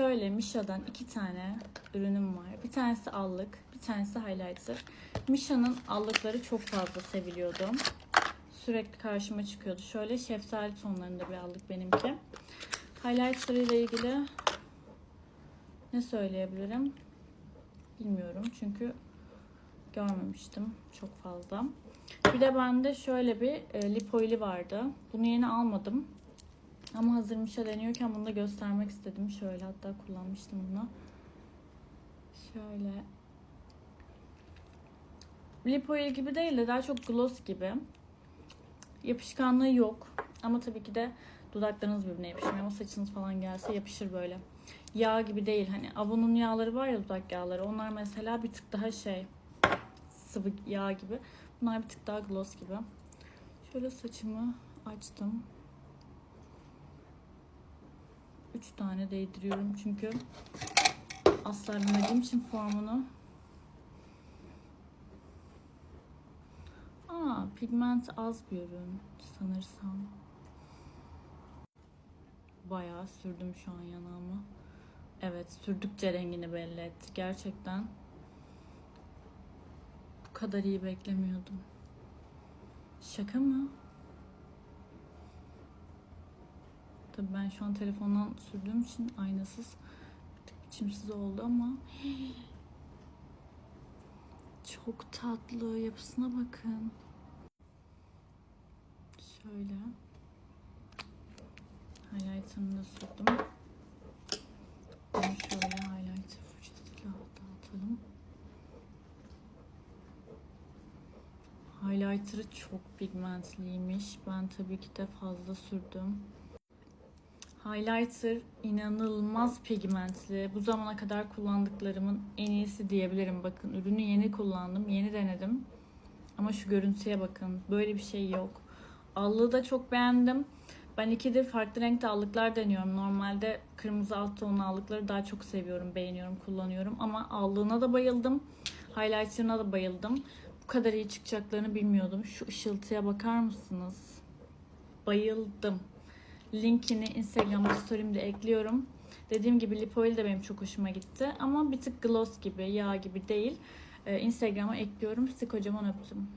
Şöyle Misha'dan iki tane ürünüm var. Bir tanesi allık, bir tanesi highlighter. Misha'nın allıkları çok fazla seviliyordu. Sürekli karşıma çıkıyordu. Şöyle şeftali tonlarında bir allık benimki. Highlighter ile ilgili ne söyleyebilirim? Bilmiyorum çünkü görmemiştim çok fazla. Bir de bende şöyle bir e, lip oili vardı. Bunu yeni almadım. Ama hazır Mişa deniyorken bunu da göstermek istedim. Şöyle hatta kullanmıştım bunu. Şöyle. Lip oil gibi değil de daha çok gloss gibi. Yapışkanlığı yok. Ama tabii ki de dudaklarınız birbirine yapışmıyor. Ama saçınız falan gelse yapışır böyle. Yağ gibi değil. Hani Avon'un yağları var ya dudak yağları. Onlar mesela bir tık daha şey sıvı yağ gibi. Bunlar bir tık daha gloss gibi. Şöyle saçımı açtım. 3 tane değdiriyorum çünkü asla bilmediğim için formunu. Aa, pigment az bir ürün sanırsam. Bayağı sürdüm şu an yanağımı. Evet, sürdükçe rengini belli etti. Gerçekten bu kadar iyi beklemiyordum. Şaka mı? Tabii ben şu an telefondan sürdüğüm için aynasız biçimsiz oldu ama çok tatlı yapısına bakın. Şöyle highlighter'ını da sürdüm. Bunu şöyle highlighter fırçasıyla dağıtalım. Highlighter'ı çok pigmentliymiş. Ben tabii ki de fazla sürdüm. Highlighter inanılmaz pigmentli. Bu zamana kadar kullandıklarımın en iyisi diyebilirim. Bakın ürünü yeni kullandım, yeni denedim. Ama şu görüntüye bakın. Böyle bir şey yok. Allığı da çok beğendim. Ben ikidir farklı renkte allıklar deniyorum. Normalde kırmızı alt tonlu allıkları daha çok seviyorum, beğeniyorum, kullanıyorum. Ama allığına da bayıldım. Highlighter'ına da bayıldım. Bu kadar iyi çıkacaklarını bilmiyordum. Şu ışıltıya bakar mısınız? Bayıldım. Linkini Instagram'da story'imde ekliyorum. Dediğim gibi lip oil de benim çok hoşuma gitti. Ama bir tık gloss gibi, yağ gibi değil. Ee, Instagram'a ekliyorum. Sizi kocaman öptüm.